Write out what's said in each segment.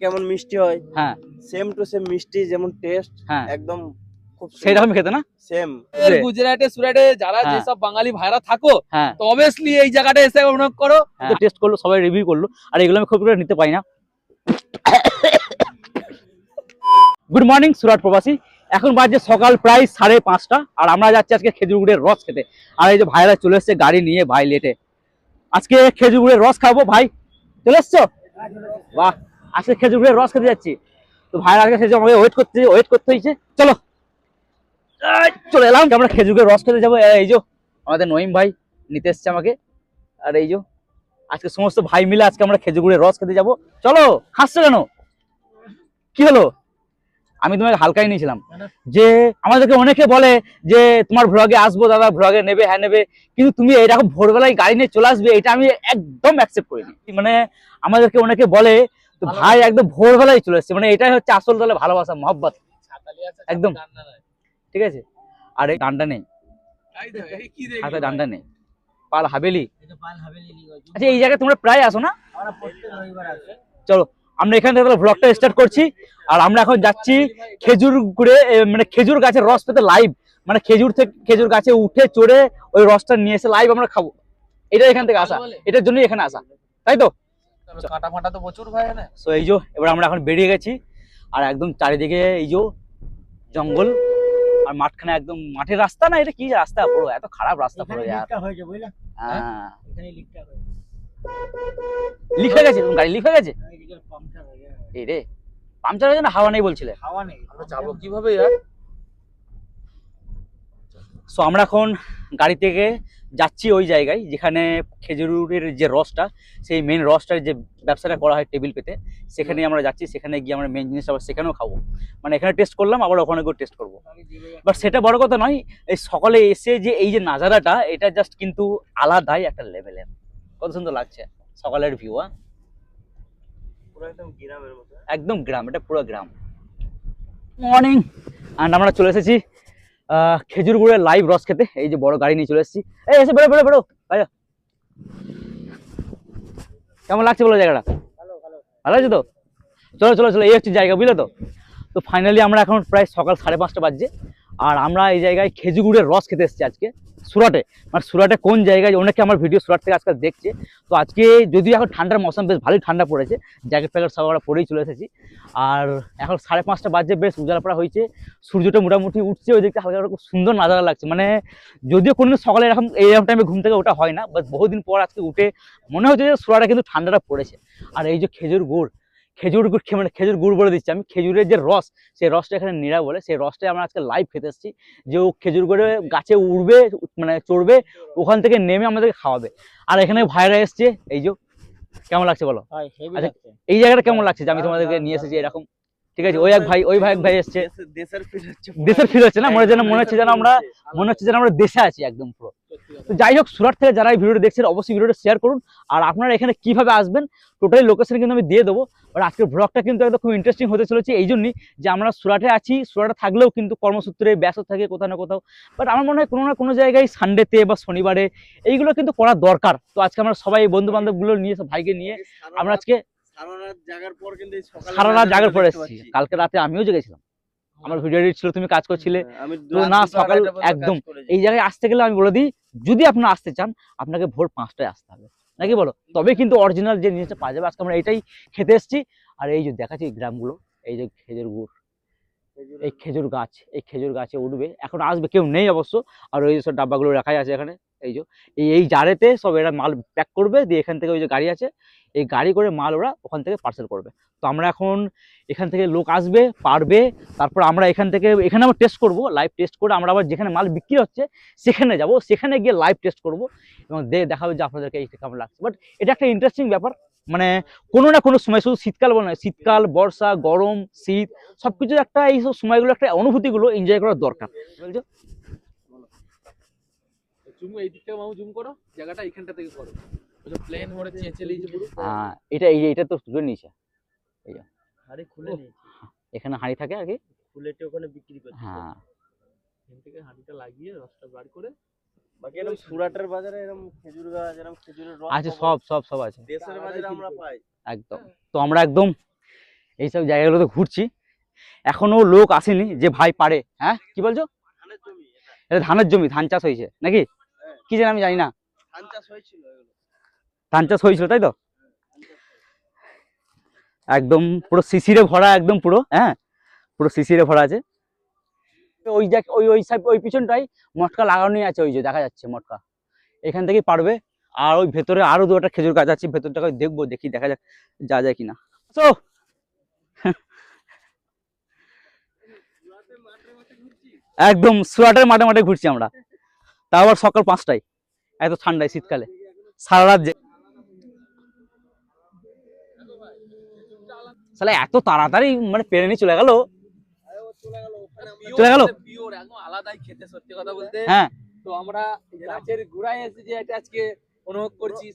কেমন মিষ্টি হয়। হ্যাঁ। সেম টু সেম মিষ্টি যেমন টেস্ট হ্যাঁ। একদম খুব সেইরকম খেতে না? সেম গুজরাটে সুরাটে যারা হ্যাঁ। যেসব বাঙালি ভাইরা থাকো হ্যাঁ। তো অবভিয়াসলি এই জায়গাটা এসে অনুভব করো। টেস্ট করল সবাই রিভিউ করল। আর এগুলো আমি খুব করে নিতে পাই না। গুড মর্নিং সুরাট প্রবাসী। এখন বাজে সকাল প্রায় সাড়ে পাঁচটা আর আমরা যাচ্ছি আজকে খেজুর গুড়ের রস খেতে। আর এই যে ভাইরা চলে এসছে গাড়ি নিয়ে ভাই লেটে আজকে খেজুর গুড়ের রস খাব ভাই। চলে এসছো? বাহ। আজকে খেজুর গুড়ের রস খেতে যাচ্ছি। তো ভাইরা আজকে সেজন্য আমাকে ওয়েট করতে ওয়েট করতে হয়েছে। চলো। চলে এলাম। আমরা খেজুর গুড়ের রস খেতে যাব। এই যে আমাদের নঈম ভাই নিতে এসছে আমাকে। আর এই যে আজকে সমস্ত ভাই মিলে আজকে আমরা খেজুর গুড়ের রস খেতে যাব। চলো হাসছো কেন? কি হলো? আমি তোমাকে হালকাই নিয়েছিলাম। যে আমাদেরকে অনেকে বলে যে তোমার ভ্লগে আসব দাদা ভ্লগে নেবে হ্যাঁ নেবে। কিন্তু তুমি এরকম ভোরবেলায় গাড়ি নিয়ে চলে আসবে এটা আমি একদম অ্যাকসেপ্ট করিনি। মানে আমাদেরকে অনেকে বলে তো ভাই একদম ভোরবেলায় চলে এসছে। মানে এটাই হচ্ছে আসল তাহলে ভালোবাসা মহব্বত। একদম। ঠিক আছে? আর এই ডান্ডা নেই হাতে ডান্ডা নেই। পাল হাবেলি। আচ্ছা এই জায়গায় তোমরা প্রায় আসো না? চলো আমরা এখান থেকে তাহলে ব্লগটা স্টার্ট করছি। আর আমরা এখন যাচ্ছি খেজুর গুড়ে মানে খেজুর গাছের রস পেতে লাইভ মানে খেজুর থেকে খেজুর গাছে উঠে চড়ে ওই রসটা নিয়ে এসে লাইভ আমরা খাব। এটা এখান থেকে আসা। এটার জন্যই এখানে আসা। তাই তো? কাটা ফাটা তো প্রচুর ভাই না সো এই যে এবার আমরা এখন বেরিয়ে গেছি আর একদম চারিদিকে এই যে জঙ্গল আর মাঠখানে একদম মাঠের রাস্তা না এটা কি রাস্তা পুরো এত খারাপ রাস্তা পুরো ইয়ার। হয়েছে বুঝলা? হ্যাঁ। হয়ে গেছে গাড়ি হয়ে গেছে। পাংচার এই রে পাংচার হয়েছে না হাওয়া নেই বলছিলে? হাওয়া নেই। আমরা যাব কীভাবে ইয়ার? সো আমরা এখন গাড়ি থেকে যাচ্ছি ওই জায়গায় যেখানে খেজুরের যে রসটা সেই মেন রসটার যে ব্যবসাটা করা হয় টেবিল পেতে সেখানে আমরা যাচ্ছি সেখানে গিয়ে আমরা মেন জিনিস আবার সেখানেও খাব। মানে এখানে টেস্ট করলাম আবার ওখানে গিয়ে টেস্ট করব। বাট সেটা বড় কথা নয় এই সকালে এসে যে এই যে নাজারাটা এটা জাস্ট কিন্তু আলাদাই একটা লেভেলের কত সুন্দর লাগছে সকালের ভিউ একদম একদম গ্রাম এটা পুরো গ্রাম। মর্নিং অ্যান্ড আমরা চলে এসেছি খেজুর গুড়ের লাইভ রস খেতে। এই যে বড় গাড়ি নিয়ে চলে এসেছি। এই এসে বেরো বেরো বেরো। ভাই কেমন লাগছে বলো জায়গাটা? ভালো আছে তো? চলো চলো চলো এই হচ্ছে জায়গা বুঝলে তো? তো ফাইনালি আমরা এখন প্রায় সকাল সাড়ে পাঁচটা বাজছে। আর আমরা এই জায়গায় খেজুর গুড়ের রস খেতে এসেছি আজকে। সুরাটে মানে সুরাটে কোন জায়গায় অনেকে আমার ভিডিও সুরাট থেকে আজকাল দেখছে। তো আজকে যদিও এখন ঠান্ডার মৌসুম, বেশ ভালোই ঠান্ডা পড়েছে। জ্যাকেট প্যাকেট সব আমরা পরেই চলে এসেছি। আর এখন সাড়ে পাঁচটা বাজে, বেশ উজালা পড়া হয়েছে। সূর্যটা মোটামুটি উঠছে ওই দিকটা হালকা খুব সুন্দর নাজারা লাগছে। মানে যদিও কোনো সকালে এরকম এইরকম টাইমে ঘুম থেকে ওটা হয় না বাট বহুদিন পর আজকে উঠে মনে হচ্ছে যে সুরাটা কিন্তু ঠান্ডাটা পড়েছে। আর এই যে খেজুর গুড় খেজুর গুড় মানে খেজুর গুড় বলে দিচ্ছি। আমি খেজুরের যে রস সেই রসটা এখানে নিরা বলে সেই রসটাই আমরা আজকে লাইভ খেতে এসেছি। যে ও খেজুর গুড়ে গাছে উড়বে মানে চড়বে ওখান থেকে নেমে আমাদেরকে খাওয়াবে। আর এখানে ভাইরা এসছে এই যে কেমন লাগছে বলো? আচ্ছা, এই জায়গাটা কেমন লাগছে? যে আমি তোমাদেরকে নিয়ে এসেছি এরকম। ঠিক আছে ওই এক ভাই ওই ভাই এক ভাই এসছে। দেশের- দেশের ফিল হচ্ছে দেশের ফিল হচ্ছে না? মনে যেন মনে হচ্ছে যেন আমরা মনে হচ্ছে যেন আমরা দেশে আছি একদম পুরো। তো যাই হোক সুরাট থেকে যারা এই ভিডিওটা দেখছেন অবশ্যই ভিডিওটা শেয়ার করুন। আর আপনারা এখানে কীভাবে আসবেন টোটালি লোকেশন কিন্তু আমি দিয়ে দেবো। আর আজকের ব্লগটা কিন্তু একদম খুব ইন্টারেস্টিং হতে চলেছে এই জন্যই যে আমরা সুরাটে আছি। সুরাটে থাকলেও কিন্তু কর্মসূত্রে ব্যস্ত থাকে কোথাও না কোথাও। বাট আমার মনে হয় কোনো না কোনো জায়গায় সানডেতে বা শনিবারে এইগুলো কিন্তু করা দরকার। তো আজকে আমরা সবাই বন্ধু বান্ধবগুলো নিয়ে সব ভাইকে নিয়ে আমরা আজকে সারা রাত জাগার পর কিন্তু সারা রাত জাগার পরে এসেছি। কালকে রাতে আমিও জেগেছিলাম। আমার ভিডিও এডিট ছিল তুমি কাজ করছিলে। হ্যাঁ, না, সকাল একদম। এই জায়গায় আসতে গেলে আমি বলে দিই যদি আপনারা আসতে চান আপনাকে ভোর পাঁচটায় আসতে হবে। নাকি বলো? তবে কিন্তু অরিজিনাল যে জিনিসটা পাওয়া যাবে আজকে আমরা এটাই খেতে এসেছি। আর এই যে দেখাচ্ছি গ্রামগুলো এই যে খেজুর গুড় এই খেজুর গাছ এই খেজুর গাছে উঠবে। এখন আসবে কেউ নেই অবশ্য। আর ওই যে সব ডাব্বাগুলো রাখাই আছে এখানে। এই যে, এই এই জারেতে সব এরা মাল প্যাক করবে, দিয়ে এখান থেকে ওই যে গাড়ি আছে, এই গাড়ি করে মাল ওরা ওখান থেকে পার্সেল করবে। তো আমরা এখন এখান থেকে লোক আসবে, পারবে, তারপর আমরা এখান থেকে, এখানে আবার টেস্ট করব লাইভ টেস্ট করে আমরা আবার যেখানে মাল বিক্রি হচ্ছে, সেখানে যাব, সেখানে গিয়ে লাইভ টেস্ট করব, এবং দে, দেখাবে যে আপনাদেরকে এই কেমন লাগছে। বাট এটা একটা ইন্টারেস্টিং ব্যাপার মানে কোনো না কোনো সময় শুধু শীতকাল বলে নয়, শীতকাল, বর্ষা, গরম, শীত সবকিছু একটা এই সব সময়গুলো, একটা অনুভূতিগুলো এনজয় করার দরকার বলছো জুম এই দিক থেকে মামু জুম করো জায়গাটা এইখানটা থেকে করো। প্লেন মোড়ে চেঁচে লিয়েছে পুরো। আহ, এটা এই এটা তো তুলে নিয়েছে। হাড়ি খুলে। নিয়েছি। এখানে হাঁড়ি থাকে আর কি খুলেটে ওখানে বিক্রি করছে। হ্যাঁ। এখান থেকে হাঁড়িটা লাগিয়ে রসটা বার করে বাকি এরকম সুরাটের বাজারে এরকম খেজুর গাছ এরকম খেজুরের রস আছে সব সব সব আছে। দেশের বাজারে আমরা পাই। একদম। তো আমরা একদম এইসব জায়গাগুলোতে ঘুরছি। এখনও লোক আসেনি যে ভাই পারে। হ্যাঁ? কি বলছো? ধানের জমি এটা। এটা ধানের জমি ধান চাষ হয়েছে নাকি? কি জানি আমি জানি না ধান চাষ হয়েছিল তাই তো? একদম পুরো শিশিরে ভরা একদম পুরো হ্যাঁ? পুরো শিশিরে ভরা আছে। ওই দেখ ওই ওই সাইড ওই পিছনটাই মটকা লাগানোই আছে ওই যে দেখা যাচ্ছে মটকা। এখান থেকেই পারবে আর ওই ভেতরে আরও দু একটা খেজুর গাছ আছে ভেতরটাকে দেখব দেখি দেখা যাক যা যায় কিনা। তো একদম সুরাটের মাঠে মাঠে ঘুরছি আমরা। তাও আবার সকাল পাঁচটায়। এত ঠান্ডায় শীতকালে। সারা রাত শালা এত তাড়াতাড়ি মানে পেরে নিয়ে চলে গেল। চলে গেল? আলাদাই খেতে সত্যি কথা বলতে হ্যাঁ। তো আমরা গাছের গুড়ায় এসে যে এটা আজকে অনুভব করছি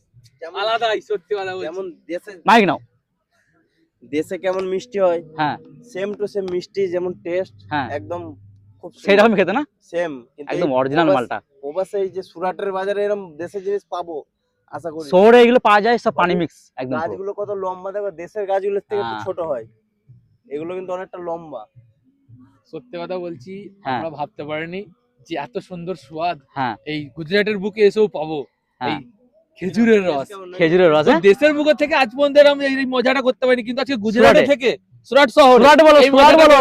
আলাদাই সত্যি কথা বলছি যেমন দেশে মাইক নাও। দেশে কেমন মিষ্টি হয় হ্যাঁ। সেম টু সেম মিষ্টি যেমন টেস্ট হ্যাঁ। একদম খুব খেতে না? সেম একদম অরিজিনাল মালটা। এই যে সুরাটের বাজারে এরকম দেশের জিনিস পাবো আশা করি। শহরে এগুলো পাওয়া যায় সব পানি মিক্স একদম গাছগুলো কত লম্বা দেখো দেশের গাছগুলোর থেকে একটু হ্যাঁ। ছোট হয়। এগুলো কিন্তু অনেকটা লম্বা। সত্যি কথা বলছি হ্যাঁ। আমরা ভাবতে পারিনি যে এত সুন্দর স্বাদ হ্যাঁ। এই গুজরাটের বুকে এসেও পাবো। এই হ্যাঁ খেজুরের রস। খেজুরের রস? দেশের বুকের থেকে আজ পর্যন্ত এরকম এই এই মজাটা করতে পারিনি কিন্তু আজকে গুজরাটে থেকে সুরাট শহর সুরাট বলো সুরাট বলো।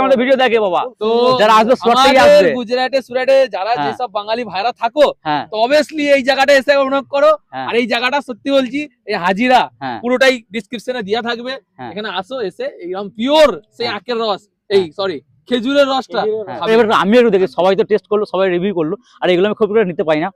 আমাদের ভিডিও দেখে বাবা তো যারা আসবে সুরাট থেকে আসবে গুজরাটে সুরাটে যারা হ্যাঁ। যেসব বাঙালি ভাইরা থাকো হ্যাঁ তো অবভিয়াসলি এই জায়গাটা এসে অনুভব করো হ্যাঁ। আর এই জায়গাটা সত্যি বলছি এই হাজিরা পুরোটাই ডিসক্রিপশনে থাকবে। এখানে আসো এসে পিওর সেই। আখের রস এই সরি খেজুরের রসটা। এবার আমি একটু দেখি সবাই তো টেস্ট করল সবাই রিভিউ করল আর এগুলো আমি খুব করে নিতে পারি না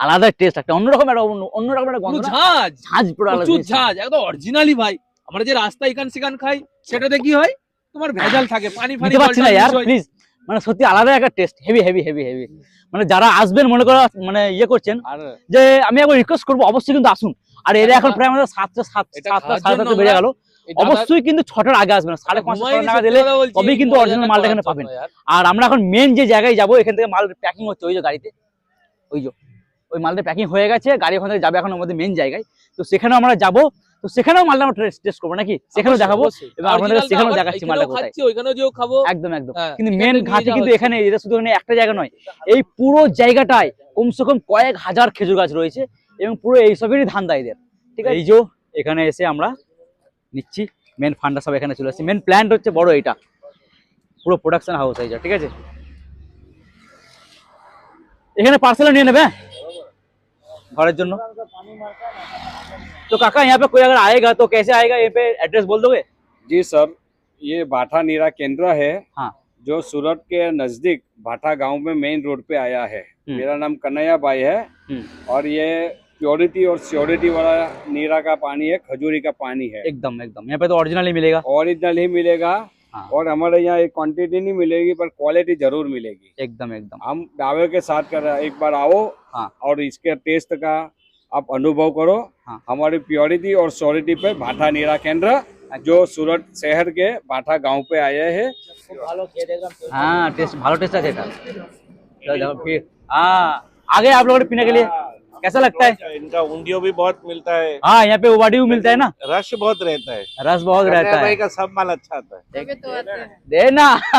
আলাদা টেস্ট একটা অন্যরকম একটা অন্যরকম একটা গন্ধ ঝাঁজ। ঝাঁজ পুরো আলাদা ঝাঁজ একদম অরিজিনালি ভাই। আমরা যে রাস্তা এখান সেখান খাই সেটাতে কি হয়? তোমার ভেজাল থাকে পানি ফানি নিতে পারছি না প্লিজ মানে সত্যি আলাদা একটা test heavy heavy heavy heavy মানে যারা আসবেন মনে করো মানে ইয়ে করছেন যে আমি একবার রিকোয়েস্ট করব অবশ্যই কিন্তু আসুন। আর এরা এখন প্রায় আমাদের সাতটা সাত সাতটা সাড়ে সাতটা বেজে গেল। অবশ্যই কিন্তু ছটার আগে আসবেন সাড়ে ঘুমাইনি টাকা দিলে তবেই কিন্তু original মালটা এখানে পাবেন। আর আমরা এখন মেন যে জায়গায় যাব এখান থেকে মাল প্যাকিং হচ্ছে ওই যে গাড়িতে। ওই যে। ওই মালটা প্যাকিং হয়ে গেছে গাড়ি ওখান থেকে যাবে এখন আমাদের মেন জায়গায়। তো সেখানেও আমরা যাব তো সেখানেও মালটা আমরা টেস্ট করব নাকি? সেখানেও দেখাবো। এবং আপনাদের সেখানেও দেখাচ্ছি মালটা কোথায়। ওইখানেও যেও খাব। একদম একদম। হ্যাঁ, কিন্তু মেন ঘাটি কিন্তু এখানে এটা শুধু এখানে একটা জায়গা নয় এই পুরো জায়গাটায় কমসে কম কয়েক হাজার খেজুর গাছ রয়েছে এবং পুরো এইসবেরই ধান দেয় এদের ঠিক আছে? এই যে এখানে এসে আমরা নিচ্ছি মেন ফান্ডা সব এখানে চলে আসছে। মেন প্ল্যান্ট হচ্ছে বড় এইটা পুরো প্রোডাকশন হাউস এইটা ঠিক আছে? এখানে পার্সেল নিয়ে নেবে? হ্যাঁ? घोड़े जो तो काका यहाँ पे कोई अगर आएगा तो कैसे आएगा? ये पे एड्रेस बोल दोगे? जी सर ये भाठा नीरा केंद्र है हाँ। जो सूरत के नज़दीक भाठा गाँव में मेन रोड पे आया है। हम्म। मेरा नाम कन्हैया भाई है। हम्म। और ये प्योरिटी और स्योरिटी वाला नीरा का पानी है खजूरी का पानी है। एकदम एकदम। यहाँ पे तो ओरिजिनल ही मिलेगा। ओरिजिनल ही मिलेगा। हाँ। और हमारे यहाँ एक क्वांटिटी नहीं मिलेगी पर क्वालिटी ज़रूर मिलेगी। एकदम एकदम। हम दावे के साथ कर रहे हैं एक बार आओ हाँ। और इसके टेस्ट का आप अनुभव करो। हाँ। हमारी प्योरिटी और सॉरिटी पे भाटा नीरा केंद्र जो सूरत शहर के भाटा गाँव पे आया है। हाँ टेस्ट भालो टेस्ट रहेगा हाँ आगे आप लोगों ने पीने के लिए। कैसा लगता है? अच्छा, इनका उंडियो भी बहुत मिलता है। हाँ यहाँ पे उबाडियो मिलता है ना? रश बहुत रहता है। रस बहुत रहता है। का सब माल अच्छा आता है। देना।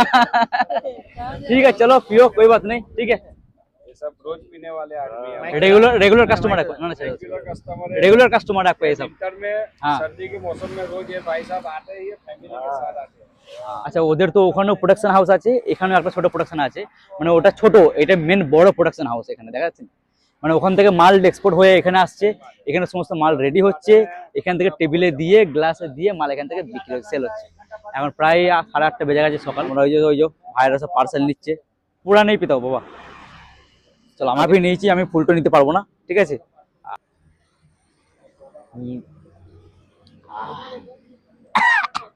ठीक है चलो पियो कोई बात नहीं ठीक है। सब रोज पीने वाले आदमी हैं रेगुलर रेगुलर कस्टमर है ना चलो रेगुलर कस्टमर है रेगुलर कस्टमर है आपको ये सब विंटर में हाँ। सर्दी के मौसम में रोज ये भाई साहब आते हैं ये फैमिली के साथ आते हैं আচ্ছা ওদের তো ওখানেও প্রোডাকশন হাউস আছে এখানেও একটা ছোট প্রোডাকশন আছে মানে ওটা ছোট এটা মেন বড় প্রোডাকশন হাউস এখানে দেখা যাচ্ছে মানে ওখান থেকে মাল এক্সপোর্ট হয়ে এখানে আসছে এখানে সমস্ত মাল রেডি হচ্ছে এখান থেকে টেবিলে দিয়ে গ্লাসে দিয়ে মাল এখান থেকে বিক্রি হচ্ছে সেল হচ্ছে এখন প্রায় আ- সাড়ে আটটা বেজে গেছে সকাল ওরা ওই যে ওই যে ভাইরা সব পার্সেল নিচ্ছে পুরা নেই পিতাও বাবা চলো আমি নিয়েছি, আমি ফুলটো নিতে পারব না, ঠিক আছে?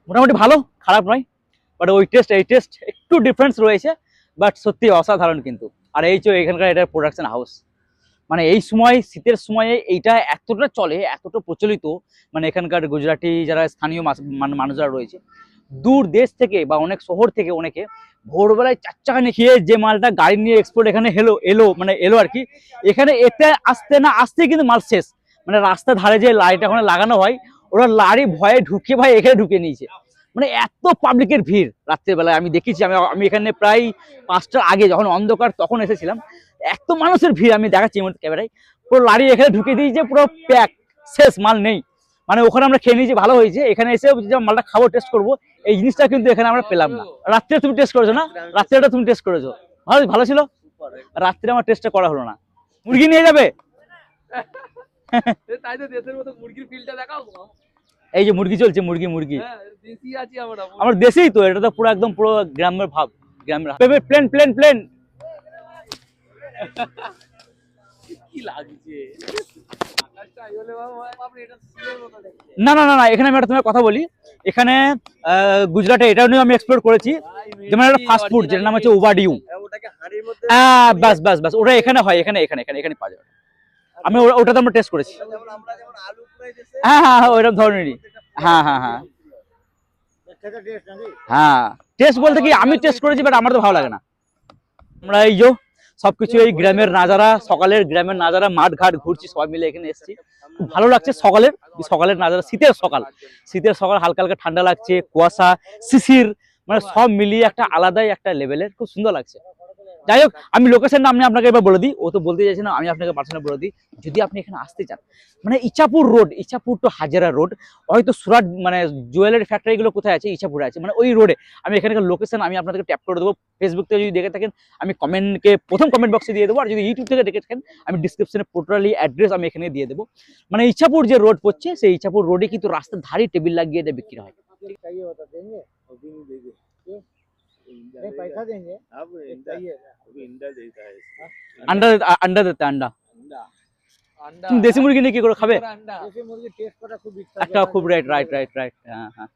মোটামুটি ভালো, খারাপ নয় বাট ওই টেস্ট এই টেস্ট একটু ডিফারেন্স রয়েছে বাট সত্যি অসাধারণ কিন্তু। আর এই যে এখানকার এটা প্রোডাকশন হাউস মানে এই সময়, শীতের সময়ে এইটা এতটা চলে, এতটা প্রচলিত মানে এখানকার গুজরাটি যারা স্থানীয় মান- মানুষরা রয়েছে, দূর দেশ থেকে বা অনেক শহর থেকে অনেকে ভোরবেলায় চার চাকা খেয়ে যে মালটা গাড়ি নিয়ে এক্সপোর্ট এখানে হেলো এলো মানে এলো আর কি। এখানে এতে আসতে না আসতে কিন্তু মাল শেষ। মানে রাস্তার ধারে যে লাইট ওখানে লাগানো হয়, ওরা লাড়ি ভয়ে ঢুকে ভাই এখানে ঢুকে নিয়েছে। মানে এত পাবলিকের ভিড় রাত্রের বেলায় আমি দেখেছি, আমি আমি এখানে প্রায় পাঁচটার আগে যখন অন্ধকার তখন এসেছিলাম। এত মানুষের ভিড় আমি দেখাচ্ছি ক্যামেরায়। পুরো লাড়ি এখানে ঢুকে দিয়েছে, পুরো প্যাক শেষ, মাল নেই। মানে ওখানে আমরা খেয়ে নিয়েছি ভালো হয়েছে। এখানে এসে যে মালটা খাব টেস্ট করব এই জিনিসটা কিন্তু এখানে আমরা পেলাম না। রাত্রে তুমি টেস্ট করেছ না? রাত্রেটা তুমি টেস্ট করেছ। ভালো ভালো ছিল? রাত্রে আমার টেস্টটা করা হলো না। মুরগি নিয়ে যাবে? এই যে মুরগি চলছে মুরগি মুরগি। হ্যাঁ আমরা আমার দেশেই তো এটা তো পুরো একদম পুরো গ্রামের ভাব গ্রামের প্লেন প্লেন প্লেন কি লাগছে? এটা দেখতে। না না না না এখানে আমি একটা তোমার কথা বলি। এখানে গুজরাটে এটাও নিয়ে আমি এক্সপ্লোর করেছি। যেমন একটা ফাস্ট ফুড যেটার নাম হচ্ছে উবাডিউ ওটাকে হাঁড়ির মধ্যে হ্যাঁ বাস বাস বাস ওটা এখানে হয় এখানে এখানে এখানে এখানে পাওয়া যাবে। আমি ওটা- ওটাতে আমরা টেস্ট করেছি। যেমন আমরা যেমন আলু ফ্রাই দেশে হ্যাঁ হ্যাঁ হ্যাঁ ওইরকম ধরনেরই। হ্যাঁ হ্যাঁ হ্যাঁ। হ্যাঁ টেস্ট বলতে কি আমি টেস্ট করেছি বাট আমার তো ভালো লাগে না। আমরা এই যে সবকিছু এই গ্রামের নাজারা সকালের গ্রামের নাজারা মাঠ ঘাট ঘুরছি, সবাই মিলে এখানে এসেছি। খুব ভালো লাগছে সকালের সকালের নাজারা শীতের সকাল। শীতের সকাল, হালকা হালকা ঠান্ডা লাগছে, কুয়াশা, শিশির মানে সব মিলিয়ে একটা আলাদাই একটা লেভেলের খুব সুন্দর লাগছে। যাই হোক, আমি লোকেশন নাম নিয়ে আপনাকে এবার বলে দিই। ও তো বলতে চাইছে না, আমি আপনাকে পার্সোনাল বলে দিই। যদি আপনি এখানে আসতে চান মানে Ichhapur road Ichhapur to Hazra road হয়তো সুরাট মানে জুয়েলারি ফ্যাক্টরি গুলো কোথায় আছে? ইচ্ছাপুরে আছে। মানে ওই রোডে আমি এখানকার লোকেশন আমি আপনাদেরকে ট্যাপ করে দেবো। ফেসবুক থেকে যদি দেখে থাকেন, আমি কমেন্টকে প্রথম কমেন্ট বক্সে দিয়ে দেবো। আর যদি ইউটিউব থেকে দেখে থাকেন, আমি ডিসক্রিপশনে টোটালি অ্যাড্রেস আমি এখানে দিয়ে দেবো। মানে ইচ্ছাপুর যে রোড পড়ছে, সেই ইচ্ছাপুর রোডে কিন্তু রাস্তার ধারে টেবিল লাগিয়ে এটা বিক্রি হয়। नहीं देंगे नहीं पैसा देंगे अब चाहिए अभी इंडा देता है আন্ডা আন্ডা দিতে আন্ডা আন্ডা তুমি দেশি মুরগি নিয়ে কি করে খাবে আন্ডা देसी मुर्गी टेस्ट करा खूब इच्छा একটা খুব রাইট রাইট রাইট রাইট হ্যাঁ হ্যাঁ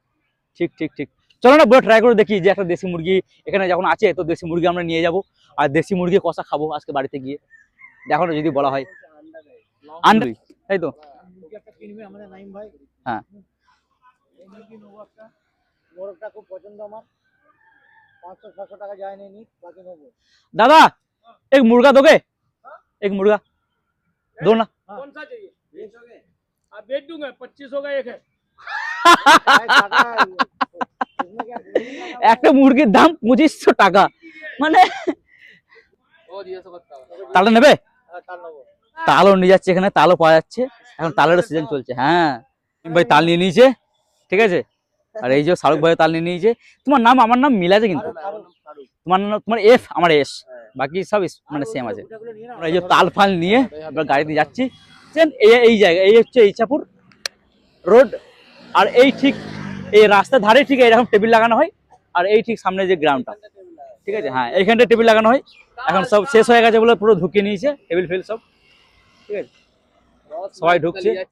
ঠিক ঠিক ঠিক চলো না বলে ট্রাই করে দেখি যে একটা দেশি মুরগি এখানে যখন আছে তো দেশি মুরগি আমরা নিয়ে যাব আর দেশি মুরগি কষা খাবো আজকে বাড়িতে গিয়ে দেখো না যদি বলা হয় আন্ডা তাই তো মুরগি একটা কিনবে আমাদের নাইম ভাই হ্যাঁ। এই মুরগি নেবো একটা মোরগটা খুব পছন্দ আমার दादा एक मुर्गा दोगे एक मुर्गा दो ना कौन सा चाहिए आप बेच दूंगा पच्चीस सौ का एक है भाई, टाका, इसमें क्या একটা মুরগির দাম পঁচিশশো টাকা মানে वो दिया सौ करता তালটা নেবে হ্যাঁ, তার নেবো তালও নিয়ে যাচ্ছে এখানে তালও পাওয়া যাচ্ছে এখন তালের সিজন চলছে হ্যাঁ ভাই তাল নিয়ে নিয়েছে ঠিক আছে আর এই যে শাহরুখ ভাই তাল নিয়ে নিয়েছে। তোমার নাম আমার নাম মিল আছে কিন্তু। তোমার নাম তোমার এফ আমার এস। বাকি সব মানে সেম আছে। আমরা এই যে তাল ফাল নিয়ে আমরা গাড়িতে যাচ্ছি। এই জায়গা এই হচ্ছে ইচ্ছাপুর রোড। আর এই ঠিক এই রাস্তার ধারে ঠিক এরকম টেবিল লাগানো হয়। আর এই ঠিক সামনে যে গ্রাউন্ডটা। ঠিক আছে? হ্যাঁ এইখানটা টেবিল লাগানো হয়। এখন সব শেষ হয়ে গেছে বলে পুরো ঢুকিয়ে নিয়েছে। টেবিল ফেল সব। ঠিক আছে? সবাই ঢুকছে।